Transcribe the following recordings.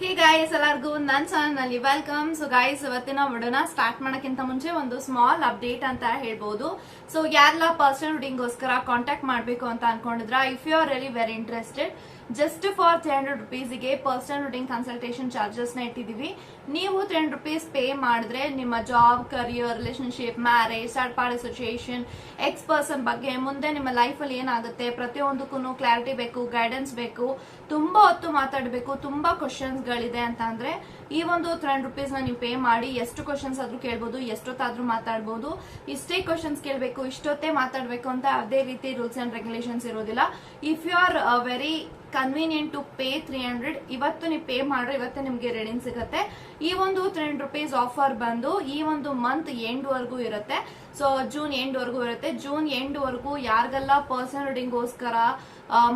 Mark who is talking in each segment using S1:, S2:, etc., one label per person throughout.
S1: Hey guys ಎಲ್ಲರಿಗೂ ನನ್ನ ಚಾನಲ್ನಲ್ಲಿ ವೆಲ್ಕಮ್ ಸೊ ಗಾಯ್ಸ್ ಇವತ್ತಿನ ಒಡೋಣ ಸ್ಟಾರ್ಟ್ ಮಾಡೋಕ್ಕಿಂತ ಮುಂಚೆ ಒಂದು ಸ್ಮಾಲ್ ಅಪ್ಡೇಟ್ ಅಂತ ಹೇಳ್ಬೋದು. ಸೊ ಯಾರೆಲ್ಲ ಪರ್ಸನಲ್ ರೀಡಿಂಗ್ಗೋಸ್ಕರ ಕಾಂಟ್ಯಾಕ್ಟ್ ಮಾಡಬೇಕು ಅಂತ ಅನ್ಕೊಂಡಿದ್ರ? If you are really very interested just for three hundred ರುಪೀಸ್ಗೆ personal routing consultation ಚಾರ್ಜಸ್ನ ಇಟ್ಟಿದೀವಿ ನೀವು ತ್ರೀ ಹಂಡ್ರೆಡ್ ರುಪೀಸ್ ಪೇ ಮಾಡಿದ್ರೆ ನಿಮ್ಮ job career relationship marriage third party situation ex person ಬಗ್ಗೆ ಮುಂದೆ ನಿಮ್ಮ ಲೈಫ್ ಅಲ್ಲಿ ಏನಾಗುತ್ತೆ ಪ್ರತಿಯೊಂದಕ್ಕೂ ಕ್ಲಾರಿಟಿ ಬೇಕು ಗೈಡೆನ್ಸ್ ಬೇಕು, ತುಂಬಾ ಹೊತ್ತು ಮಾತಾಡಬೇಕು, ತುಂಬಾ ಕ್ವಶನ್ಸ್ಗಳಿದೆ ಅಂತ ಅಂದರೆ ಈ ಒಂದು ತ್ರೀ ಹಂಡ್ರೆಡ್ ರುಪೀಸ್ನ ನೀವು ಪೇ ಮಾಡಿ ಎಷ್ಟು ಕ್ವಶನ್ಸ್ ಆದ್ರೂ ಕೇಳ್ಬೋದು, ಎಷ್ಟೊತ್ತಾದರೂ ಮಾತಾಡ್ಬೋದು. ಇಷ್ಟೇ ಕ್ವಶನ್ಸ್ ಕೇಳಬೇಕು, ಇಷ್ಟೊತ್ತೇ ಮಾತಾಡಬೇಕು ಅಂತ ಅದೇ ರೀತಿ ರೂಲ್ಸ್ ಅಂಡ್ ರೆಗ್ಯುಲೇಷನ್ಸ್ ಇರೋದಿಲ್ಲ. If you are very convenient to pay three hundred ಇವತ್ತು ನೀವು ಪೇ ಮಾಡ್ರೆ ಇವತ್ತೇ ನಿಮ್ಗೆ ರೆಡಿಂಗ್ ಸಿಗುತ್ತೆ. ಈ ಒಂದು ತ್ರೀ ಹಂಡ್ರೆಡ್ ರುಪೀಸ್ ಆಫರ್ ಬಂದು ಈ ಒಂದು ಮಂತ್ ಎಂಡ್ ವರ್ಗೂ ಇರುತ್ತೆ. ಸೊ ಜೂನ್ ಎಂಡ್ ವರ್ಗೂ ಇರುತ್ತೆ. ಜೂನ್ ಎಂಡ್ ವರ್ಗೂ ಯಾರಿಗೆಲ್ಲ ಪರ್ಸನಲ್ ರೀಡಿಂಗ್ಗೋಸ್ಕರ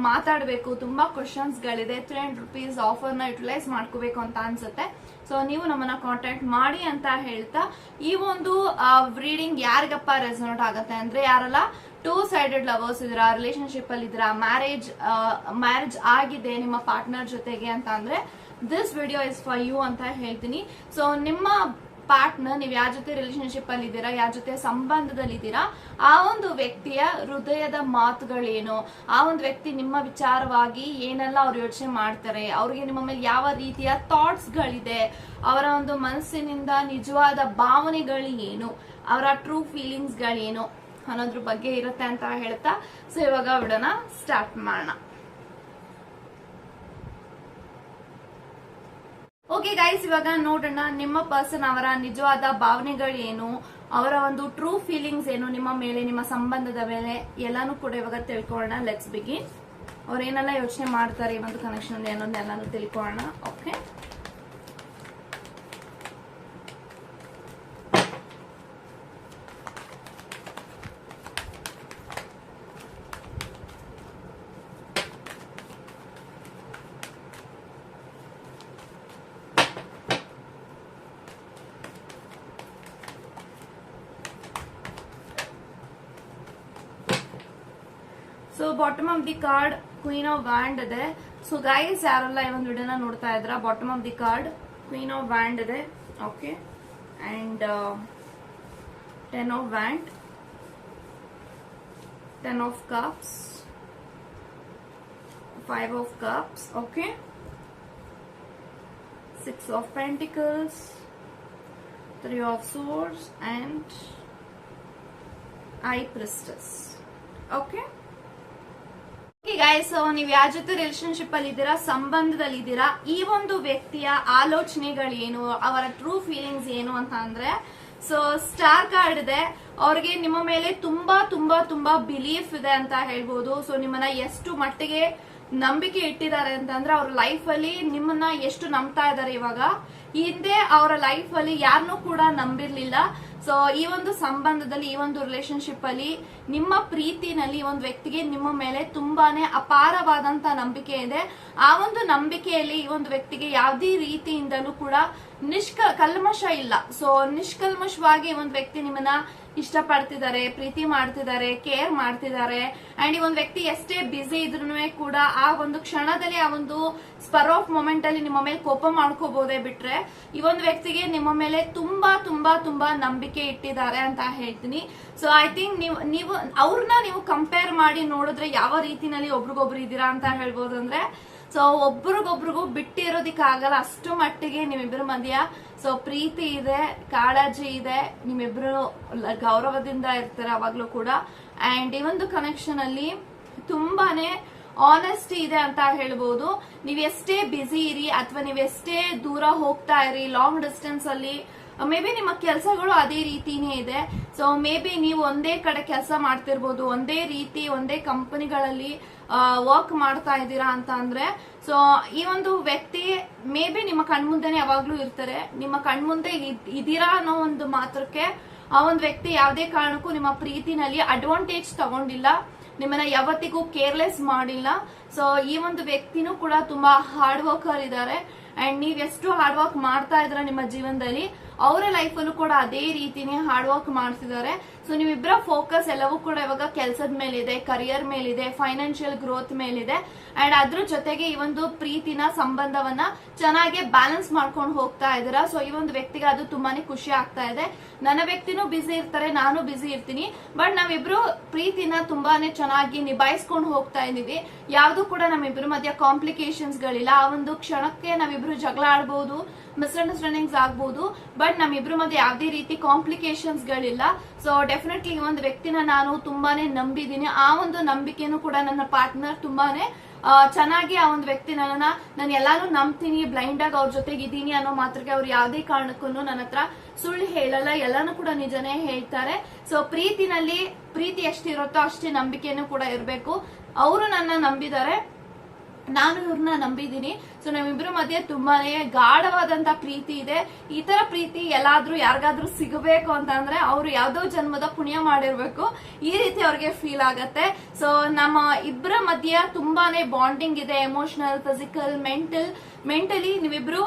S1: ಮಾತಾಡಬೇಕು, ತುಂಬಾ ಕ್ವಶನ್ಸ್ ಗಳಿದೆ ತ್ರೀ ಹಂಡ್ರೆಡ್ ರುಪೀಸ್ ಆಫರ್ನ ಯುಟಿಲೈಸ್ ಮಾಡ್ಕೋಬೇಕು ಅಂತ ಅನ್ಸುತ್ತೆ. ಸೊ ನೀವು ನಮ್ಮನ್ನ ಕಾಂಟ್ಯಾಕ್ಟ್ ಮಾಡಿ ಅಂತ ಹೇಳ್ತಾ ಈ ಒಂದು ರೀಡಿಂಗ್ ಯಾರಿಗಪ್ಪ ರೆಸೋನೇಟ್ ಆಗುತ್ತೆ ಅಂದ್ರೆ ಯಾರೆಲ್ಲ ಟೂ ಸೈಡೆಡ್ ಲವರ್ಸ್ ಇದ್ರ ರಿಲೇಶನ್ಶಿಪ್ ಅಲ್ಲಿ ಇದ್ರ ಮ್ಯಾರೇಜ್ ಮ್ಯಾರೇಜ್ ಆಗಿದೆ ನಿಮ್ಮ ಪಾರ್ಟ್ನರ್ ಜೊತೆಗೆ ಅಂತ ಅಂದ್ರೆ this video is for you ಅಂತ ಹೇಳ್ತೀನಿ. ಸೊ ನಿಮ್ಮ ಪಾರ್ಟ್ನರ್ ನೀವು ಯಾರ ಜೊತೆ ರಿಲೇಶನ್ಶಿಪ್ ಅಲ್ಲಿ ಇದ್ದೀರಾ, ಯಾರ ಜೊತೆ ಸಂಬಂಧದಲ್ಲಿ ಇದ್ದೀರಾ, ಆ ಒಂದು ವ್ಯಕ್ತಿಯ ಹೃದಯದ ಮಾತುಗಳೇನು, ಆ ಒಂದು ವ್ಯಕ್ತಿ ನಿಮ್ಮ ವಿಚಾರವಾಗಿ ಏನೆಲ್ಲ ಅವ್ರು ಯೋಚನೆ ಮಾಡ್ತಾರೆ, ಅವ್ರಿಗೆ ನಿಮ್ಮ ಮೇಲೆ ಯಾವ ರೀತಿಯ ಥಾಟ್ಸ್ ಗಳಿದೆ, ಅವರ ಒಂದು ಮನಸ್ಸಿನಿಂದ ನಿಜವಾದ ಭಾವನೆಗಳು ಏನು, ಅವರ ಟ್ರೂ ಫೀಲಿಂಗ್ಸ್ ಗಳೇನು ಅನ್ನೋದ್ರ ಬಗ್ಗೆ ಇರುತ್ತೆ ಅಂತ ಹೇಳ್ತಾ ಸೊ ಇವಾಗ ವಿಡೋನ ಸ್ಟಾರ್ಟ್ ಮಾಡೋಣ. ಓಕೆ ಗೈಸ್ ಇವಾಗ ನೋಡೋಣ ನಿಮ್ಮ ಪರ್ಸನ್ ಅವರ ನಿಜವಾದ ಭಾವನೆಗಳು ಏನು, ಅವರ ಒಂದು ಟ್ರೂ ಫೀಲಿಂಗ್ಸ್ ಏನು, ನಿಮ್ಮ ಮೇಲೆ, ನಿಮ್ಮ ಸಂಬಂಧದ ಮೇಲೆ ಎಲ್ಲಾನು ಕೂಡ ಇವಾಗ ತಿಳ್ಕೊಳ್ಳೋಣ. ಲೆಟ್ಸ್ ಬಿಗಿನ್ ಅವ್ರು ಏನೆಲ್ಲ ಯೋಚನೆ ಮಾಡ್ತಾರೆ ಈ ಒಂದು ಕನೆಕ್ಷನ್ ಅನ್ನೋದನ್ನೆಲ್ಲಾನು ತಿಳ್ಕೊಳ್ಳೋಣ. Okay so bottom of the card queen of wand ಇದೆ. ಸೊ ಗೈಸ್ ಯಾರೆಲ್ಲ ಈ ಒಂದು ವಿಡಿಯೋನ ನೋಡ್ತಾ ಇದ್ರ? Bottom of the card queen of wand ಇದೆ. Okay and ten of wand ten of cups five of cups okay six of pentacles three of swords and high priestess okay guys ನೀವು ಯಾವ ಜೊತೆ ರಿಲೇಶನ್ಶಿಪ್ ಅಲ್ಲಿ ಇದ್ದೀರಾ, ಸಂಬಂಧದಲ್ಲಿ ಇದ್ದೀರಾ, ಈ ಒಂದು ವ್ಯಕ್ತಿಯ ಆಲೋಚನೆಗಳೇನು, ಅವರ ಟ್ರೂ ಫೀಲಿಂಗ್ಸ್ ಏನು ಅಂತ ಅಂದ್ರೆ ಸೊ ಸ್ಟಾರ್ ಕಾರ್ಡ್ ಇದೆ. ಅವ್ರಿಗೆ ನಿಮ್ಮ ಮೇಲೆ ತುಂಬಾ ತುಂಬಾ ತುಂಬಾ ಬಿಲೀಫ್ ಇದೆ ಅಂತ ಹೇಳ್ಬೋದು. ಸೊ ನಿಮ್ಮನ್ನ ಎಷ್ಟು ಮಟ್ಟಿಗೆ ನಂಬಿಕೆ ಇಟ್ಟಿದ್ದಾರೆ ಅಂತಂದ್ರೆ ಅವ್ರ ಲೈಫ್ ಅಲ್ಲಿ ನಿಮ್ಮನ್ನ ಎಷ್ಟು ನಂಬ್ತಾ ಇದ್ದಾರೆ ಇವಾಗ? ಹಿಂದೆ ಅವರ ಲೈಫ್ ಅಲ್ಲಿ ಯಾರನ್ನೂ ಕೂಡ ನಂಬಿರ್ಲಿಲ್ಲ. ಸೊ ಈ ಒಂದು ಸಂಬಂಧದಲ್ಲಿ, ಈ ಒಂದು ರಿಲೇಶನ್ಶಿಪ್ ಅಲ್ಲಿ ನಿಮ್ಮ ಪ್ರೀತಿನಲ್ಲಿ ಒಂದು ವ್ಯಕ್ತಿಗೆ ನಿಮ್ಮ ಮೇಲೆ ತುಂಬಾನೇ ಅಪಾರವಾದಂತ ನಂಬಿಕೆ ಇದೆ. ಆ ಒಂದು ನಂಬಿಕೆಯಲ್ಲಿ ಈ ಒಂದು ವ್ಯಕ್ತಿಗೆ ಯಾವುದೇ ರೀತಿಯಿಂದಲೂ ಕೂಡ ನಿಷ್ಕ ಕಲ್ಮಶ ಇಲ್ಲ. ಸೊ ನಿಷ್ಕಲ್ಮಶವಾಗಿ ಒಂದು ವ್ಯಕ್ತಿ ನಿಮ್ಮನ್ನ ಇಷ್ಟಪಡ್ತಿದ್ದಾರೆ, ಪ್ರೀತಿ ಮಾಡ್ತಿದ್ದಾರೆ ಕೇರ್ ಮಾಡ್ತಿದ್ದಾರೆ. ಅಂಡ್ ಈ ಒಂದು ವ್ಯಕ್ತಿ ಎಷ್ಟೇ ಬ್ಯುಸಿ ಇದ್ರೂ ಕೂಡ ಆ ಒಂದು ಕ್ಷಣದಲ್ಲಿ ಆ ಒಂದು ಸ್ಪರ್ ಆಫ್ ಮೊಮೆಂಟ್ ಅಲ್ಲಿ ನಿಮ್ಮ ಮೇಲೆ ಕೋಪ ಮಾಡ್ಕೋಬಹುದೇ ಬಿಟ್ರೆ, ಈ ಒಂದು ವ್ಯಕ್ತಿಗೆ ನಿಮ್ಮ ಮೇಲೆ ತುಂಬಾ ತುಂಬಾ ತುಂಬಾ ನಂಬಿಕೆ ಇಟ್ಟಿದ್ದಾರೆ ಅಂತ ಹೇಳ್ತೀನಿ. ಸೊ ಐ ಥಿಂಕ್ ನೀವು ನೀವು ಅವ್ರನ್ನ ನೀವು ಕಂಪೇರ್ ಮಾಡಿ ನೋಡಿದ್ರೆ ಯಾವ ರೀತಿನಲ್ಲಿ ಒಬ್ರಿಗೊಬ್ರು ಇದ್ದೀರಾ ಅಂತ ಹೇಳ್ಬೋದು ಅಂದ್ರೆ ಸೊ ಒಬ್ರಿಗೊಬ್ರಿಗೂ ಬಿಟ್ಟಿರೋದಿಕ್ಕಾಗಲ್ಲ. ಅಷ್ಟು ಮಟ್ಟಿಗೆ ನಿಮ್ಮಿಬ್ಬರ ಮಧ್ಯ ಸೊ ಪ್ರೀತಿ ಇದೆ, ಕಾಳಜಿ ಇದೆ, ನಿಮ್ಮಿಬ್ರು ಗೌರವದಿಂದ ಇರ್ತಾರೆ ಅವಾಗ್ಲೂ ಕೂಡ. ಅಂಡ್ ಈ ಒಂದು ಕನೆಕ್ಷನ್ ಅಲ್ಲಿ ತುಂಬಾನೇ ಆನೆಸ್ಟಿ ಇದೆ ಅಂತ ಹೇಳ್ಬೋದು. ನೀವೆಷ್ಟೇ ಬ್ಯುಸಿ ಇರಿ, ಅಥವಾ ನೀವೆಷ್ಟೇ ದೂರ ಹೋಗ್ತಾ ಇರಿ ಲಾಂಗ್ ಡಿಸ್ಟೆನ್ಸ್ ಅಲ್ಲಿ ಮೇ ಬಿ ನಿಮ್ಮ ಕೆಲಸಗಳು ಅದೇ ರೀತಿನೇ ಇದೆ. ಸೊ ಮೇ ಬಿ ನೀವು ಒಂದೇ ಕಡೆ ಕೆಲಸ ಮಾಡ್ತಿರ್ಬೋದು, ಒಂದೇ ರೀತಿ, ಒಂದೇ ಕಂಪನಿಗಳಲ್ಲಿ ವರ್ಕ್ ಮಾಡ್ತಾ ಇದ್ದೀರಾ ಅಂತ ಅಂದ್ರೆ ಸೊ ಈ ಒಂದು ವ್ಯಕ್ತಿ ಮೇ ಬಿ ನಿಮ್ಮ ಕಣ್ಮುಂದೆನೆ ಯಾವಾಗ್ಲೂ ಇರ್ತಾರೆ. ನಿಮ್ಮ ಕಣ್ಮುಂದೆ ಇದ್- ಇದೀರಾ ಅನ್ನೋ ಒಂದು ಮಾತ್ರಕ್ಕೆ ಆ ಒಂದು ವ್ಯಕ್ತಿ ಯಾವುದೇ ಕಾರಣಕ್ಕೂ ನಿಮ್ಮ ಪ್ರೀತಿನಲ್ಲಿ ಅಡ್ವಾಂಟೇಜ್ ತಗೊಂಡಿಲ್ಲ. ನಿಮ್ಮನ್ನ ಯಾವತ್ತಿಗೂ ಕೇರ್ಲೆಸ್ ಮಾಡಿಲ್ಲ. ಸೊ ಈ ಒಂದು ವ್ಯಕ್ತಿನೂ ಕೂಡ ತುಂಬಾ ಹಾರ್ಡ್ ವರ್ಕರ್ ಇದ್ದಾರೆ. ಅಂಡ್ ನೀವ್ ಎಷ್ಟು ಹಾರ್ಡ್ ವರ್ಕ್ ಮಾಡ್ತಾ ಇದ್ರ ನಿಮ್ಮ ಜೀವನದಲ್ಲಿ. ಅವರ ಲೈಫ್ ಅಲ್ಲೂ ಕೂಡ ಅದೇ ರೀತಿನೇ ಹಾರ್ಡ್ ವರ್ಕ್ ಮಾಡ್ತಿದ್ದಾರೆ. ಸೊ ನೀವಿಬ್ಬರ ಫೋಕಸ್ ಎಲ್ಲವೂ ಕೂಡ ಇವಾಗ ಕೆಲಸದ ಮೇಲಿದೆ ಕರಿಯರ್ ಮೇಲಿದೆ ಫೈನಾನ್ಷಿಯಲ್ ಗ್ರೋತ್ ಮೇಲಿದೆ. ಅಂಡ್ ಅದ್ರ ಜೊತೆಗೆ ಈ ಒಂದು ಪ್ರೀತಿನ ಸಂಬಂಧವನ್ನ ಚೆನ್ನಾಗಿ ಬ್ಯಾಲೆನ್ಸ್ ಮಾಡ್ಕೊಂಡು ಹೋಗ್ತಾ ಇದ್ದೀರಾ. ಸೊ ಈ ಒಂದು ವ್ಯಕ್ತಿಗೆ ಅದು ತುಂಬಾನೇ ಖುಷಿ ಆಗ್ತಾ ಇದೆ. ನನ್ನ ವ್ಯಕ್ತಿನೂ ಬಿಸಿ ಇರ್ತಾರೆ, ನಾನು ಬಿಸಿ ಇರ್ತೀನಿ. ಬಟ್ ನಾವಿಬ್ರು ಪ್ರೀತಿನ ತುಂಬಾನೇ ಚೆನ್ನಾಗಿ ನಿಭಾಯಿಸ್ಕೊಂಡು ಹೋಗ್ತಾ ಇದೀವಿ ಯಾವ್ದು ಕೂಡ ನಮ್ಮಿಬ್ರು ಮಧ್ಯ ಕಾಂಪ್ಲಿಕೇಶನ್ಸ್ ಗಳಿಲ್ಲ. ಆ ಒಂದು ಕ್ಷಣಕ್ಕೆ ನಾವಿಬ್ರು ಜಗಳ ಆಡ್ಬಹುದು ಮಿಸ್ಅಂಡರ್ಸ್ಟ್ಯಾಂಡಿಂಗ್ಸ್ ಆಗ್ಬೋದು. ಬಟ್ ನಮ್ಮಿಬ್ರು ಮಧ್ಯೆ ಯಾವ್ದೇ ರೀತಿ ಕಾಂಪ್ಲಿಕೇಶನ್ಸ್ ಗಳಿಲ್ಲ. ಸೊ ಡೆಫಿನೆಟ್ಲಿ ಒಂದು ವ್ಯಕ್ತಿನ ನಾನು ತುಂಬಾನೇ ನಂಬಿದೀನಿ ಆ ಒಂದು ನಂಬಿಕೆನೂ ಕೂಡ ನನ್ನ ಪಾರ್ಟ್ನರ್ ತುಂಬಾನೇ ಚೆನ್ನಾಗಿ ಆ ಒಂದು ವ್ಯಕ್ತಿ ನನ್ನ ನಾನು ಎಲ್ಲಾನು ನಂಬ್ತೀನಿ ಬ್ಲೈಂಡ್ ಆಗಿ ಅವ್ರ ಜೊತೆಗೆ ಇದ್ದೀನಿ ಅನ್ನೋ ಮಾತ್ರಕ್ಕೆ ಅವ್ರು ಯಾವುದೇ ಕಾರಣಕ್ಕೂ ನನ್ನ ಹತ್ರ ಸುಳ್ಳು ಹೇಳಲ್ಲ. ಎಲ್ಲಾನು ಕೂಡ ನಿಜನೇ ಹೇಳ್ತಾರೆ. ಸೊ ಪ್ರೀತಿನಲ್ಲಿ, ಪ್ರೀತಿ ಎಷ್ಟಿರುತ್ತೋ ಅಷ್ಟೇ ನಂಬಿಕೆನೂ ಕೂಡ ಇರಬೇಕು. ಅವರು ನನ್ನ ನಂಬಿದ್ದಾರೆ. ನಾನು ಇವ್ರನ್ನ ನಂಬಿದೀನಿ ಸೊ ನಮ್ಮಿಬ್ರ ಮಧ್ಯೆ ತುಂಬಾನೇ ಗಾಢವಾದಂತ ಪ್ರೀತಿ ಇದೆ. ಈ ತರ ಪ್ರೀತಿ ಎಲ್ಲಾದ್ರೂ ಯಾರಿಗಾದ್ರೂ ಸಿಗಬೇಕು ಅಂತ ಅಂದ್ರೆ ಅವ್ರು ಯಾವ್ದೋ ಜನ್ಮದ ಪುಣ್ಯ ಮಾಡಿರ್ಬೇಕು. ಈ ರೀತಿ ಅವ್ರಿಗೆ ಫೀಲ್ ಆಗತ್ತೆ. ಸೊ ನಮ್ಮ ಇಬ್ಬರ ಮಧ್ಯೆ ತುಂಬಾನೇ ಬಾಂಡಿಂಗ್ ಇದೆ ಎಮೋಷನಲ್ ಫಿಸಿಕಲ್ ಮೆಂಟಲ್ ಮೆಂಟಲಿ ನೀವಿಬ್ರು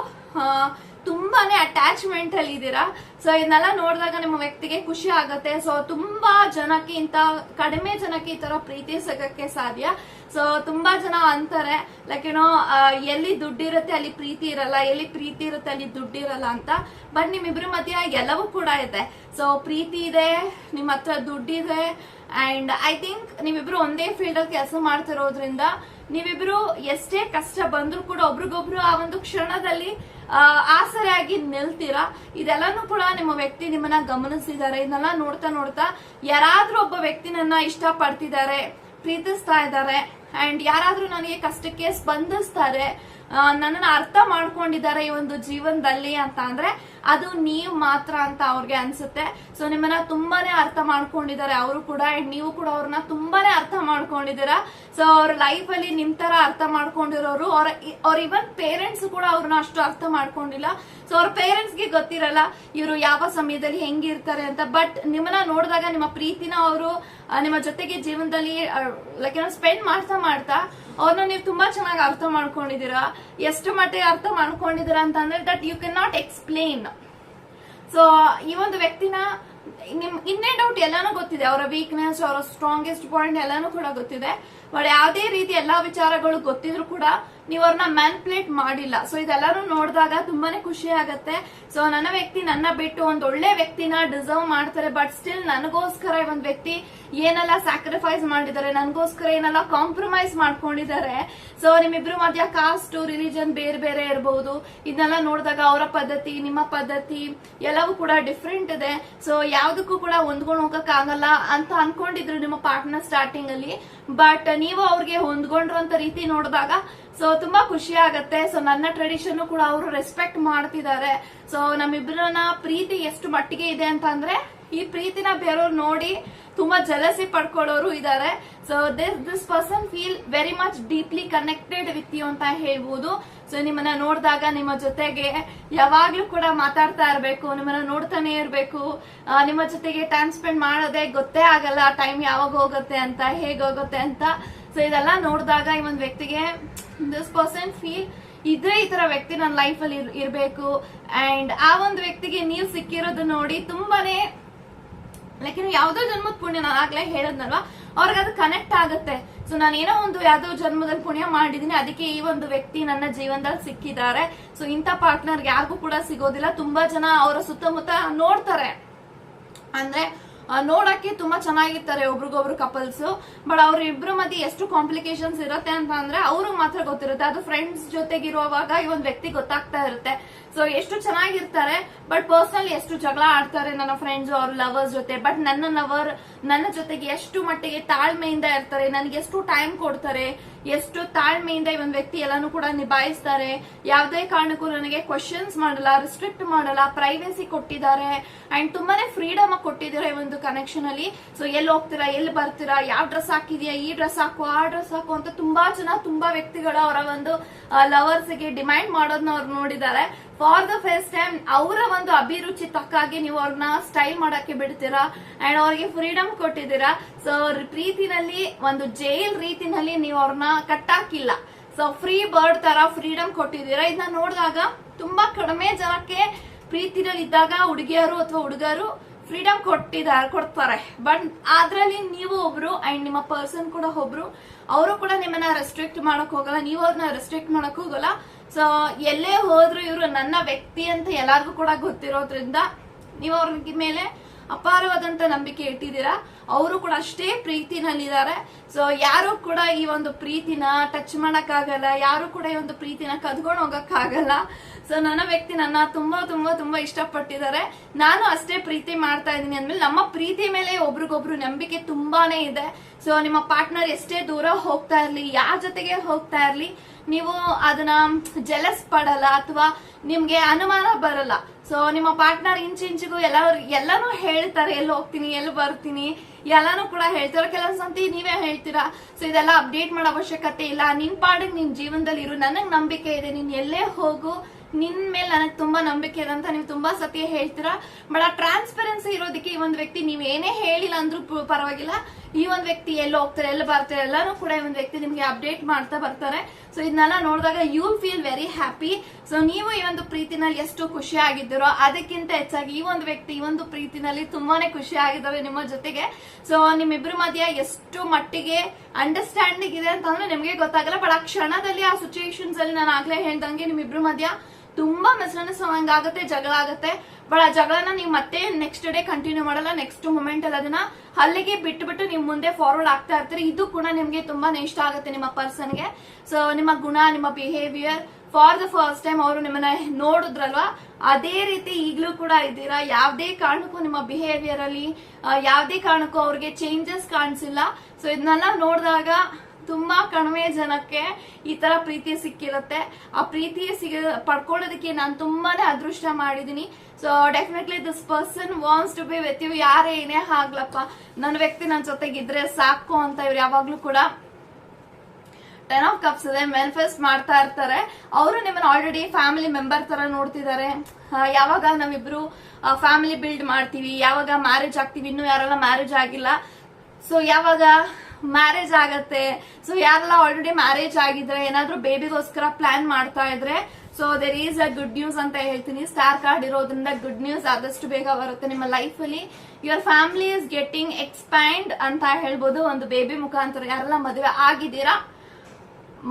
S1: ತುಂಬಾನೇ ಅಟ್ಯಾಚ್ಮೆಂಟ್ ಅಲ್ಲಿ ಇದ್ದೀರಾ? ಸೊ ಇದನ್ನೆಲ್ಲ ನೋಡಿದಾಗ ನಿಮ್ಮ ವ್ಯಕ್ತಿಗೆ ಖುಷಿ ಆಗುತ್ತೆ. ಸೊ ತುಂಬಾ ಜನಕ್ಕೆ ಇಂತ ಕಡಿಮೆ ಜನಕ್ಕೆ ಈ ತರ ಪ್ರೀತಿ ಸಿಗಕ್ಕೆ ಸಾಧ್ಯ. ಸೊ ತುಂಬಾ ಜನ ಅಂತಾರೆ ಲೈಕ್ ಏನೋ ಎಲ್ಲಿ ದುಡ್ಡಿರುತ್ತೆ ಅಲ್ಲಿ ಪ್ರೀತಿ ಇರಲ್ಲ, ಎಲ್ಲಿ ಪ್ರೀತಿ ಇರುತ್ತೆ ಅಲ್ಲಿ ದುಡ್ಡಿರಲ್ಲ ಅಂತ. ಬಟ್ ನಿಮ್ಮಿಬ್ರ ಮಧ್ಯ ಎಲ್ಲವೂ ಕೂಡ ಇದೆ. ಸೊ ಪ್ರೀತಿ ಇದೆ, ನಿಮ್ಮ ಹತ್ರ ದುಡ್ಡಿದೆ ಅಂಡ್ ಐ ಥಿಂಕ್ ನೀವಿಬ್ರು ಒಂದೇ ಫೀಲ್ಡ್ ಅಲ್ಲಿ ಕೆಲಸ ಮಾಡ್ತಿರೋದ್ರಿಂದ ನೀವಿಬ್ರು ಎಷ್ಟೇ ಕಷ್ಟ ಬಂದ್ರು ಕೂಡ ಒಬ್ರಿಗೊಬ್ರು ಆ ಒಂದು ಕ್ಷಣದಲ್ಲಿ ಆಸರೆಯಾಗಿ ನಿಲ್ತೀರಾ? ಇದೆಲ್ಲಾನು ಕೂಡ ನಿಮ್ಮ ವ್ಯಕ್ತಿ ನಿಮ್ಮನ್ನ ಗಮನಿಸಿದ್ದಾರೆ. ಇದನ್ನೆಲ್ಲ ನೋಡ್ತಾ ನೋಡ್ತಾ ಯಾರಾದ್ರೂ ಒಬ್ಬ ವ್ಯಕ್ತಿ ನನ್ನ ಇಷ್ಟ ಪಡ್ತಿದ್ದಾರೆ ಪ್ರೀತಿಸ್ತಾ ಇದ್ದಾರೆ ಅಂಡ್ ಯಾರಾದ್ರೂ ನನಗೆ ಕಷ್ಟಕ್ಕೆ ಸ್ಪಂದಿಸ್ತಾರೆ ನನ್ನನ್ನ ಅರ್ಥ ಮಾಡ್ಕೊಂಡಿದ್ದಾರೆ ಈ ಒಂದು ಜೀವನದಲ್ಲಿ ಅಂತ ಅಂದ್ರೆ ಅದು ನೀವ್ ಮಾತ್ರ ಅಂತ ಅವ್ರಿಗೆ ಅನ್ಸುತ್ತೆ. ಸೊ ನಿಮ್ಮನ್ನ ತುಂಬಾನೇ ಅರ್ಥ ಮಾಡ್ಕೊಂಡಿದ್ದಾರೆ. ಅವರು ಕೂಡ ಅಂಡ್ ನೀವು ಕೂಡ ಅವ್ರನ್ನ ತುಂಬಾನೇ ಅರ್ಥ ಮಾಡ್ಕೊಂಡಿದ್ದೀರಾ. ಸೊ ಅವ್ರ ಲೈಫ್ ಅಲ್ಲಿ ನಿಮ್ ತರ ಅರ್ಥ ಮಾಡ್ಕೊಂಡಿರೋರು, ಅವ್ರ ಅವ್ರ ಇವನ್ ಪೇರೆಂಟ್ಸ್ ಕೂಡ ಅವ್ರನ್ನ ಅಷ್ಟು ಅರ್ಥ ಮಾಡ್ಕೊಂಡಿಲ್ಲ. ಸೊ ಅವ್ರ ಪೇರೆಂಟ್ಸ್ಗೆ ಗೊತ್ತಿರಲ್ಲ ಇವರು ಯಾವ ಸಮಯದಲ್ಲಿ ಹೆಂಗಿರ್ತಾರೆ ಅಂತ. ಬಟ್ ನಿಮ್ಮನ್ನ ನೋಡಿದಾಗ ನಿಮ್ಮ ಪ್ರೀತಿನ ಅವರು ನಿಮ್ಮ ಜೊತೆಗೆ ಜೀವನದಲ್ಲಿ ಲೈಕ್ ಏನೋ ಸ್ಪೆಂಡ್ ಮಾಡ್ತಾ ಮಾಡ್ತಾ ಅವ್ರನ್ನ ನೀವು ತುಂಬಾ ಚೆನ್ನಾಗಿ ಅರ್ಥ ಮಾಡ್ಕೊಂಡಿದ್ದೀರಾ? ಎಷ್ಟು ಮಟ್ಟಿಗೆ ಅರ್ಥ ಮಾಡ್ಕೊಂಡಿದ್ದೀರಾ ಅಂತ ಅಂದ್ರೆ that you can not explain so ಈ ಒಂದು ವ್ಯಕ್ತಿನ ನಿಮ್, ಇನ್ನೇ ಡೌಟ್ ಎಲ್ಲಾನು ಗೊತ್ತಿದೆ. ಅವರ ವೀಕ್ನೆಸ್ ಅವರ ಸ್ಟ್ರಾಂಗೆಸ್ಟ್ ಪಾಯಿಂಟ್ ಎಲ್ಲಾನು ಕೂಡ ಗೊತ್ತಿದೆ. ಬಟ್ ಯಾವುದೇ ರೀತಿ ಎಲ್ಲಾ ವಿಚಾರಗಳು ಗೊತ್ತಿದ್ರು ಕೂಡ ನೀವು ಅವ್ರನ್ನ ಮ್ಯಾನ್ಪ್ಲೇಟ್ ಮಾಡಿಲ್ಲ. ಸೊ ಇದೆಲ್ಲಾನು ನೋಡಿದಾಗ ತುಂಬಾನೇ ಖುಷಿ ಆಗತ್ತೆ. ಸೊ ನನ್ನ ವ್ಯಕ್ತಿ ನನ್ನ ಬಿಟ್ಟು ಒಂದ್ ಒಳ್ಳೆ ವ್ಯಕ್ತಿನ ಡಿಸರ್ವ್ ಮಾಡ್ತಾರೆ ಬಟ್ ಸ್ಟಿಲ್ ನನಗೋಸ್ಕರ ಒಂದ್ ವ್ಯಕ್ತಿ ಏನೆಲ್ಲ ಸ್ಯಾಕ್ರಿಫೈಸ್ ಮಾಡಿದ್ದಾರೆ, ನನಗೋಸ್ಕರ ಏನೆಲ್ಲ ಕಾಂಪ್ರಮೈಸ್ ಮಾಡ್ಕೊಂಡಿದ್ದಾರೆ. ಸೊ ನಿಮ್ಮಿಬ್ರು ಮಧ್ಯ ಕಾಸ್ಟ್ ರಿಲಿಜನ್ ಬೇರೆ ಬೇರೆ ಇರಬಹುದು ಇದನ್ನೆಲ್ಲ ನೋಡಿದಾಗ ಅವರ ಪದ್ಧತಿ, ನಿಮ್ಮ ಪದ್ಧತಿ ಎಲ್ಲವೂ ಕೂಡ ಡಿಫ್ರೆಂಟ್ ಇದೆ. ಸೊ ಯಾವ್ದಕ್ಕೂ ಕೂಡ ಹೊಂದ್ಕೊಂಡು ಹೋಗಕ್ ಆಗಲ್ಲ ಅಂತ ಅನ್ಕೊಂಡಿದ್ರು ನಿಮ್ಮ ಪಾರ್ಟ್ನರ್ ಸ್ಟಾರ್ಟಿಂಗ್ ಅಲ್ಲಿ. ಬಟ್ ನೀವು ಅವ್ರಿಗೆ ಹೊಂದ್ಕೊಂಡ್ರಂತ ರೀತಿ ನೋಡಿದಾಗ ಸೊ ತುಂಬಾ ಖುಷಿ ಆಗತ್ತೆ. ಸೊ ನನ್ನ ಟ್ರೆಡಿಷನ್ ಕೂಡ ಅವರು ರೆಸ್ಪೆಕ್ಟ್ ಮಾಡ್ತಿದ್ದಾರೆ. ಸೊ ನಮ್ಮಿಬ್ಬರನ್ನ ಪ್ರೀತಿ ಎಷ್ಟು ಮಟ್ಟಿಗೆ ಇದೆ ಅಂತ ಅಂದ್ರೆ ಈ ಪ್ರೀತಿನ ಬೇರೆಯವ್ರು ನೋಡಿ ತುಂಬಾ ಜಲಸಿ ಪಡ್ಕೊಳ್ಳೋರು ಇದ್ದಾರೆ so this this person feel very much deeply connected with you ಅಂತ ಹೇಳ್ಬಹುದು ಸೊ ನಿಮ್ಮನ್ನ ನೋಡಿದಾಗ ನಿಮ್ಮ ಜೊತೆಗೆ ಯಾವಾಗ್ಲೂ ಕೂಡ ಮಾತಾಡ್ತಾ ಇರ್ಬೇಕು, ನಿಮ್ಮನ್ನ ನೋಡ್ತಾನೆ ಇರ್ಬೇಕು. ನಿಮ್ಮ ಜೊತೆಗೆ ಟೈಮ್ ಸ್ಪೆಂಡ್ ಮಾಡೋದೇ ಗೊತ್ತೇ ಆಗಲ್ಲ ಟೈಮ್ ಯಾವಾಗ ಹೋಗುತ್ತೆ ಅಂತ ಹೇಗೋಗುತ್ತೆ ಅಂತ. ಸೊ ಇದೆಲ್ಲ ನೋಡಿದಾಗ ಈ ಒಂದು ವ್ಯಕ್ತಿಗೆ ದಿಸ್ ಪರ್ಸನ್ ಫೀಲ್ ಇದೇ ಈ ತರ ವ್ಯಕ್ತಿ ನನ್ನ ಲೈಫ್ ಅಲ್ಲಿ ಇರಬೇಕು. ಅಂಡ್ ಆ ಒಂದು ವ್ಯಕ್ತಿಗೆ ನೀವು ಸಿಕ್ಕಿರೋದು ನೋಡಿ ತುಂಬಾನೇ ಲೈಕ್ ಏನು ಯಾವ್ದೋ ಜನ್ಮದ ಪುಣ್ಯ ನಾನು ಆಗ್ಲೇ ಹೇಳದ್ನಲ್ವಾ? ಅವ್ರಿಗೆ ಅದು ಕನೆಕ್ಟ್ ಆಗುತ್ತೆ. ಸೊ ನಾನು ಏನೋ ಒಂದು ಯಾವ್ದೋ ಜನ್ಮದಲ್ಲಿ ಪುಣ್ಯ ಮಾಡಿದೀನಿ, ಅದಕ್ಕೆ ಈ ಒಂದು ವ್ಯಕ್ತಿ ನನ್ನ ಜೀವನದಲ್ಲಿ ಸಿಕ್ಕಿದ್ದಾರೆ. ಸೊ ಇಂಥ ಪಾರ್ಟ್ನರ್ ಯಾರಿಗೂ ಕೂಡ ಸಿಗೋದಿಲ್ಲ. ತುಂಬಾ ಜನ ಅವರ ಸುತ್ತಮುತ್ತ ನೋಡ್ತಾರೆ. ಅಂದ್ರೆ ನೋಡಕ್ಕೆ ತುಂಬಾ ಚೆನ್ನಾಗಿರ್ತಾರೆ ಒಬ್ರಿಗೊಬ್ರು ಕಪಲ್ಸ್ ಬಟ್ ಅವ್ರ ಇಬ್ರು ಮಧ್ಯೆ ಎಷ್ಟು ಕಾಂಪ್ಲಿಕೇಶನ್ಸ್ ಇರುತ್ತೆ ಅಂತ ಅಂದ್ರೆ ಅವ್ರಿಗೆ ಮಾತ್ರ ಗೊತ್ತಿರುತ್ತೆ. ಅದು ಫ್ರೆಂಡ್ಸ್ ಜೊತೆಗಿರುವಾಗ ಈ ಒಂದು ವ್ಯಕ್ತಿ ಗೊತ್ತಾಗ್ತಾ ಇರುತ್ತೆ. ಸೊ ಎಷ್ಟು ಚೆನ್ನಾಗಿರ್ತಾರೆ ಬಟ್ ಪರ್ಸನಲ್ ಎಷ್ಟು ಜಗಳ ಆಡ್ತಾರೆ ನನ್ನ ಫ್ರೆಂಡ್ಸ್ ಅವ್ರ ಲವರ್ಸ್ ಜೊತೆ. ಬಟ್ ನನ್ನ ಲವರ್ ನನ್ನ ಜೊತೆಗೆ ಎಷ್ಟು ಮಟ್ಟಿಗೆ ತಾಳ್ಮೆಯಿಂದ ಇರ್ತಾರೆ, ನನಗೆ ಎಷ್ಟು ಟೈಮ್ ಕೊಡ್ತಾರೆ ಎಷ್ಟು ತಾಳ್ಮೆಯಿಂದ ಈ ಒಂದು ವ್ಯಕ್ತಿ ಎಲ್ಲಾನು ಕೂಡ ನಿಭಾಯಿಸ್ತಾರೆ. ಯಾವುದೇ ಕಾರಣಕ್ಕೂ ನನಗೆ ಕ್ವಶನ್ಸ್ ಮಾಡಲ್ಲ ರಿಸ್ಟ್ರಿಕ್ಟ್ ಮಾಡಲ್ಲ ಪ್ರೈವೇಸಿ ಕೊಟ್ಟಿದ್ದಾರೆ. ಅಂಡ್ ತುಂಬಾನೇ ಫ್ರೀಡಮ್ ಕೊಟ್ಟಿದ್ದಾರೆ ಈ ಒಂದು ಕನೆಕ್ಷನ್ ಅಲ್ಲಿ. ಸೊ ಎಲ್ಲಿ ಹೋಗ್ತೀರಾ, ಎಲ್ಲಿ ಬರ್ತೀರಾ, ಯಾವ ಡ್ರೆಸ್ ಹಾಕಿದ್ಯಾ, ಈ ಡ್ರೆಸ್ ಹಾಕು, ಆ ಡ್ರೆಸ್ ಹಾಕು ಅಂತ ತುಂಬಾ ಜನ ತುಂಬಾ ವ್ಯಕ್ತಿಗಳು ಅವರ ಒಂದು ಲವರ್ಸ್ಗೆ ಡಿಮ್ಯಾಂಡ್ ಮಾಡೋದನ್ನ ಅವ್ರು ನೋಡಿದ್ದಾರೆ. ಫಾರ್ ದ ಫಸ್ಟ್ ಟೈಮ್ ಅವರ ಒಂದು ಅಭಿರುಚಿ ತಕ್ಕಾಗಿ ನೀವು ಅವ್ರನ್ನ ಸ್ಟೈಲ್ ಮಾಡಕ್ಕೆ ಬಿಡ್ತೀರಾ? ಅಂಡ್ ಅವ್ರಿಗೆ ಫ್ರೀಡಮ್ ಕೊಟ್ಟಿದ್ದೀರಾ? ಸೊ ಪ್ರೀತಿನಲ್ಲಿ ಒಂದು ಜೈಲ್ ರೀತಿನಲ್ಲಿ ನೀವು ಅವ್ರನ್ನ ಕಟ್ಟಾಕಿಲ್ಲ. ಸೊ ಫ್ರೀ ಬರ್ಡ್ ತರ ಫ್ರೀಡಮ್ ಕೊಟ್ಟಿದ್ದೀರಾ? ಇದನ್ನ ನೋಡಿದಾಗ ತುಂಬಾ ಕಡಿಮೆ ಜನಕ್ಕೆ ಪ್ರೀತಿನಲ್ಲಿ ಇದ್ದಾಗ ಹುಡುಗಿಯರು ಅಥವಾ ಹುಡುಗರು ಫ್ರೀಡಮ್ ಕೊಟ್ಟಿದ್ದಾರೆ ಕೊಡ್ತಾರೆ. ಬಟ್ ಅದ್ರಲ್ಲಿ ನೀವು ಒಬ್ರು ಅಂಡ್ ನಿಮ್ಮ ಪರ್ಸನ್ ಕೂಡ ಒಬ್ರು, ಅವರು ಕೂಡ ನಿಮ್ಮನ್ನ ರೆಸ್ಟ್ರಿಕ್ಟ್ ಮಾಡಕ್ ಹೋಗಲ್ಲ. ನೀವು ಅವ್ರನ್ನ ರೆಸ್ಟ್ರಿಕ್ಟ್ ಮಾಡಕ್ ಹೋಗಲ್ಲ. ಸೊ ಎಲ್ಲೇ ಹೋದ್ರು ಇವರು ನನ್ನ ವ್ಯಕ್ತಿ ಅಂತ ಎಲ್ಲಾರ್ಗೂ ಕೂಡ ಗೊತ್ತಿರೋದ್ರಿಂದ ನೀವು ಅವ್ರ ಮೇಲೆ ಅಪಾರವಾದಂತ ನಂಬಿಕೆ ಇಟ್ಟಿದ್ದೀರಾ? ಅವರು ಕೂಡ ಅಷ್ಟೇ ಪ್ರೀತಿನಲ್ಲಿದ್ದಾರೆ. ಸೊ ಯಾರು ಕೂಡ ಈ ಒಂದು ಪ್ರೀತಿನ ಟಚ್ ಮಾಡಕ್ಕಾಗಲ್ಲ, ಯಾರು ಕೂಡ ಈ ಒಂದು ಪ್ರೀತಿನ ಕದ್ಕೊಂಡು ಹೋಗಕ್ಕಾಗಲ್ಲ. ಸೊ ನನ್ನ ವ್ಯಕ್ತಿ ನನ್ನ ತುಂಬಾ ತುಂಬಾ ತುಂಬಾ ಇಷ್ಟಪಟ್ಟಿದ್ದಾರೆ. ನಾನು ಅಷ್ಟೇ ಪ್ರೀತಿ ಮಾಡ್ತಾ ಇದ್ದೀನಿ ಅಂದ್ಮೇಲೆ ನಮ್ಮ ಪ್ರೀತಿ ಮೇಲೆ ಒಬ್ರಿಗೊಬ್ರು ನಂಬಿಕೆ ತುಂಬಾನೇ ಇದೆ. ಸೊ ನಿಮ್ಮ ಪಾರ್ಟ್ನರ್ ಎಷ್ಟೇ ದೂರ ಹೋಗ್ತಾ ಇರ್ಲಿ, ಯಾರ ಜೊತೆಗೆ ಹೋಗ್ತಾ ಇರ್ಲಿ ನೀವು ಅದನ್ನ ಜೆಲಸ್ ಪಡಲ್ಲ ಅಥವಾ ನಿಮ್ಗೆ ಅನುಮಾನ ಬರಲ್ಲ. ಸೊ ನಿಮ್ಮ ಪಾರ್ಟ್ನರ್ ಇಂಚಿಂಚಿಗೂ ಎಲ್ಲ ಎಲ್ಲಾನು ಹೇಳ್ತಾರೆ, ಎಲ್ಲಿ ಹೋಗ್ತೀನಿ, ಎಲ್ಲಿ ಬರ್ತೀನಿ, ಎಲ್ಲಾನು ಕೂಡ ಹೇಳ್ತಾರೆ. ಕೆಲವೊಂದು ಸಂತಿ ನೀವೇ ಹೇಳ್ತೀರಾ ಸೊ ಇದೆಲ್ಲ ಅಪ್ಡೇಟ್ ಮಾಡೋ ಅವಶ್ಯಕತೆ ಇಲ್ಲ. ನಿನ್ ಪಾಡಿಗೆ ನಿನ್ ಜೀವನದಲ್ಲಿ ಇರು ನನಗ್ ನಂಬಿಕೆ ಇದೆ. ನೀನ್ ಎಲ್ಲೇ ಹೋಗು ನಿನ್ ಮೇಲೆ ನನಗೆ ತುಂಬಾ ನಂಬಿಕೆ ಇದೆ ಅಂತ ನೀವು ತುಂಬಾ ಸತಿ ಹೇಳ್ತೀರಾ? ಬಟ್ ಆ ಟ್ರಾನ್ಸ್ಪರೆನ್ಸಿ ಇರೋದಕ್ಕೆ ಈ ಒಂದು ವ್ಯಕ್ತಿ ನೀವು ಏನೇ ಹೇಳಿಲ್ಲ ಅಂದ್ರೂ ಪರವಾಗಿಲ್ಲ. ಈ ಒಂದು ವ್ಯಕ್ತಿ ಎಲ್ಲ ಹೋಗ್ತಾರೆ, ಎಲ್ಲಿ ಬರ್ತಾರೆ, ಎಲ್ಲಾನು ಕೂಡ ಈ ಒಂದು ವ್ಯಕ್ತಿ ನಿಮ್ಗೆ ಅಪ್ಡೇಟ್ ಮಾಡ್ತಾ ಬರ್ತಾರೆ. ಸೊ ಇದನ್ನೆಲ್ಲ ನೋಡಿದಾಗ you feel very happy so ನೀವು ಈ ಒಂದು ಪ್ರೀತಿನಲ್ಲಿ ಎಷ್ಟು ಖುಷಿ ಆಗಿದ್ದೀರೋ ಅದಕ್ಕಿಂತ ಹೆಚ್ಚಾಗಿ ಈ ಒಂದು ವ್ಯಕ್ತಿ ಈ ಒಂದು ಪ್ರೀತಿನಲ್ಲಿ ತುಂಬಾನೇ ಖುಷಿ ಆಗಿದ್ದಾರೆ ನಿಮ್ಮ ಜೊತೆಗೆ. ಸೊ ನಿಮ್ಮಿಬ್ರ ಮಧ್ಯ ಎಷ್ಟು ಮಟ್ಟಿಗೆ ಅಂಡರ್ಸ್ಟ್ಯಾಂಡಿಂಗ್ ಇದೆ ಅಂತಂದ್ರೆ ನಿಮಗೆ ಗೊತ್ತಾಗಲ್ಲ. ಬಟ್ ಆ ಕ್ಷಣದಲ್ಲಿ, ಆ ಸಿಚುಯೇಷನ್ಸ್ ಅಲ್ಲಿ ನಾನು ಆಗ್ಲೇ ಹೇಳ್ದಂಗೆ ನಿಮ್ಮಿಬ್ರು ಮಧ್ಯ ತುಂಬಾ ಮಿಸ್ಅಂಡರ್ಸ್ಟ್ಯಾಂಡಿಂಗ್ ಆಗುತ್ತೆ, ಜಗಳ ಆಗುತ್ತೆ. ಬಟ್ ಆ ಜಗಳನ ನೀವು ಮತ್ತೆ ನೆಕ್ಸ್ಟ್ ಡೇ ಕಂಟಿನ್ಯೂ ಮಾಡಲ್ಲ ನೆಕ್ಸ್ಟ್ ಮೂಮೆಂಟ್ ಅಲ್ಲಿ ಅದನ್ನ ಅಲ್ಲಿಗೆ ಬಿಟ್ಬಿಟ್ಟು ನಿಮ್ ಮುಂದೆ ಫಾರ್ವರ್ಡ್ ಆಗ್ತಾ ಇರ್ತೀರಿ. ಇದು ಕೂಡ ನಿಮ್ಗೆ ತುಂಬಾನೇ ಇಷ್ಟ ಆಗುತ್ತೆ ನಿಮ್ಮ ಪರ್ಸನ್ಗೆ ಸೊ ನಿಮ್ಮ ಗುಣ, ನಿಮ್ಮ behaviour for the first time ಅವರು ನಿಮ್ಮನ್ನ ನೋಡಿದ್ರಲ್ವಾ? ಅದೇ ರೀತಿ ಈಗಲೂ ಕೂಡ ಇದ್ದೀರಾ? ಯಾವುದೇ ಕಾರಣಕ್ಕೂ ನಿಮ್ಮ ಬಿಹೇವಿಯರ್ ಅಲ್ಲಿ ಯಾವುದೇ ಕಾರಣಕ್ಕೂ ಅವ್ರಿಗೆ ಚೇಂಜಸ್ ಕಾಣಿಸಿಲ್ಲ. ಸೊ ಇದನ್ನೆಲ್ಲ ನೋಡಿದಾಗ ತುಂಬಾ ಕಡಿಮೆ ಜನಕ್ಕೆ ಈ ತರ ಪ್ರೀತಿ ಸಿಕ್ಕಿರುತ್ತೆ. ಆ ಪ್ರೀತಿ ಸಿಗ, ಪಡ್ಕೊಳ್ಳೋದಕ್ಕೆ ನಾನು ತುಂಬಾನೇ ಅದೃಷ್ಟ ಮಾಡಿದೀನಿ so definitely this person wants to be with you ಯಾರೇ ಏನೇ ಆಗ್ಲಪ್ಪ ನನ್ನ ವ್ಯಕ್ತಿ ನನ್ನ ಜೊತೆಗಿದ್ರೆ ಸಾಕು ಅಂತ ಇವ್ರು ಯಾವಾಗ್ಲೂ ಕೂಡ ಟೆನ್ ಆಫ್ ಕಪ್ಸ್ ಇದೆ ಮ್ಯಾನಿಫೆಸ್ಟ್ ಮಾಡ್ತಾ ಇರ್ತಾರೆ. ಅವರು ನಿಮ್ಮನ್ನ ಆಲ್ರೆಡಿ ಫ್ಯಾಮಿಲಿ ಮೆಂಬರ್ ತರ ನೋಡ್ತಿದ್ದಾರೆ. ಯಾವಾಗ ನಾವಿಬ್ರು ಫ್ಯಾಮಿಲಿ ಬಿಲ್ಡ್ ಮಾಡ್ತೀವಿ, ಯಾವಾಗ ಮ್ಯಾರೇಜ್ ಆಗ್ತೀವಿ, ಇನ್ನು ಯಾರೆಲ್ಲ ಮ್ಯಾರೇಜ್ ಆಗಿಲ್ಲ. ಸೊ ಯಾವಾಗ ಮ್ಯಾರೇಜ್ ಆಗತ್ತೆ. ಸೊ ಯಾರೆಲ್ಲ ಆಲ್ರೆಡಿ ಮ್ಯಾರೇಜ್ ಆಗಿದ್ರೆ, ಏನಾದ್ರೂ ಬೇಬಿಗೋಸ್ಕರ ಪ್ಲಾನ್ ಮಾಡ್ತಾ ಇದ್ರೆ so there is a good news ಅಂತ ಹೇಳ್ತೀನಿ. ಸ್ಟಾರ್ ಕಾರ್ಡ್ ಇರೋದ್ರಿಂದ ಗುಡ್ ನ್ಯೂಸ್ ಆದಷ್ಟು ಬೇಗ ಬರುತ್ತೆ ನಿಮ್ಮ ಲೈಫ್ ಅಲ್ಲಿ. Your family is getting expand ಅಂತ ಹೇಳ್ಬೋದು. ಒಂದು ಬೇಬಿ ಮುಖಾಂತರ ಯಾರೆಲ್ಲ ಮದುವೆ ಆಗಿದ್ದೀರಾ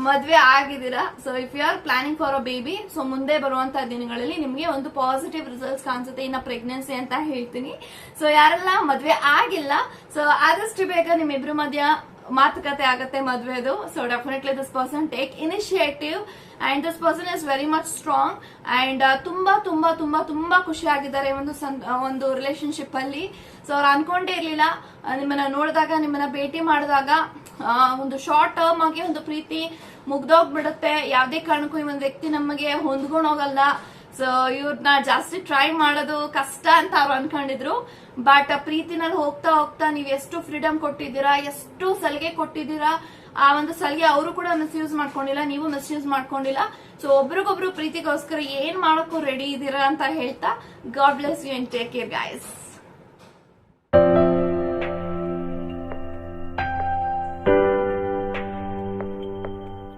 S1: ಮದ್ವೆ ಆಗಿದ್ದೀರಾ? So if you are planning for a baby so ಮುಂದೆ ಬರುವಂತಹ ದಿನಗಳಲ್ಲಿ ನಿಮಗೆ ಒಂದು ಪಾಸಿಟಿವ್ ರಿಸಲ್ಟ್ಸ್ ಕಾಣಿಸುತ್ತೆ. ಇನ್ನ ಪ್ರೆಗ್ನೆನ್ಸಿ ಅಂತ ಹೇಳ್ತೀನಿ. ಸೊ ಯಾರೆಲ್ಲ ಮದ್ವೆ ಆಗಿಲ್ಲ ಸೊ ಆದಷ್ಟು ಬೇಗ ನಿಮ್ಮಿಬ್ರ ಮಧ್ಯ ಮಾತುಕತೆ ಆಗುತ್ತೆ ಮದುವೆದು. So definitely this person take initiative and this person is very much strong and ತುಂಬಾ ತುಂಬಾ ತುಂಬಾ ತುಂಬಾ ಖುಷಿ ಆಗಿದ್ದಾರೆ ಒಂದು ಒಂದು ರಿಲೇಶನ್ಶಿಪ್ ಅಲ್ಲಿ. ಸೊ ಅವ್ರು ಅನ್ಕೊಂಡೇ ಇರ್ಲಿಲ್ಲ. ನಿಮ್ಮನ್ನ ನೋಡಿದಾಗ, ನಿಮ್ಮನ್ನ ಭೇಟಿ ಮಾಡಿದಾಗ ಒಂದು ಶಾರ್ಟ್ ಟರ್ಮ್ ಆಗಿ ಒಂದು ಪ್ರೀತಿ ಮುಗ್ದೋಗ್ಬಿಡುತ್ತೆ. ಯಾವ್ದೇ ಕಾರಣಕ್ಕೂ ಈ ಒಂದು ವ್ಯಕ್ತಿ ನಮಗೆ ಹೊಂದ್ಕೊಂಡು ಹೋಗಲ್ಲ. ಸೊ ಇವ್ರನ್ನ ಜಾಸ್ತಿ ಟ್ರೈ ಮಾಡೋದು ಕಷ್ಟ ಅಂತ ಅವ್ರು ಅನ್ಕೊಂಡಿದ್ರು. ಬಟ್ ಪ್ರೀತಿನಲ್ಲಿ ಹೋಗ್ತಾ ಹೋಗ್ತಾ ನೀವು ಎಷ್ಟು ಫ್ರೀಡಮ್ ಕೊಟ್ಟಿದ್ದೀರಾ, ಎಷ್ಟು ಸಲಿಗೆ ಕೊಟ್ಟಿದ್ದೀರಾ, ಆ ಒಂದು ಸಲಿಗೆ ಅವರು ಕೂಡ ಮಿಸ್ಯೂಸ್ ಮಾಡ್ಕೊಂಡಿಲ್ಲ, ನೀವು ಮಿಸ್ಯೂಸ್ ಮಾಡ್ಕೊಂಡಿಲ್ಲ. ಸೊ ಒಬ್ರಿಗೊಬ್ರು ಪ್ರೀತಿಗೋಸ್ಕರ ಏನ್ ಮಾಡೋಕ್ಕೂ ರೆಡಿ ಇದ್ದೀರಾ ಅಂತ ಹೇಳ್ತಾ God bless you and take care guys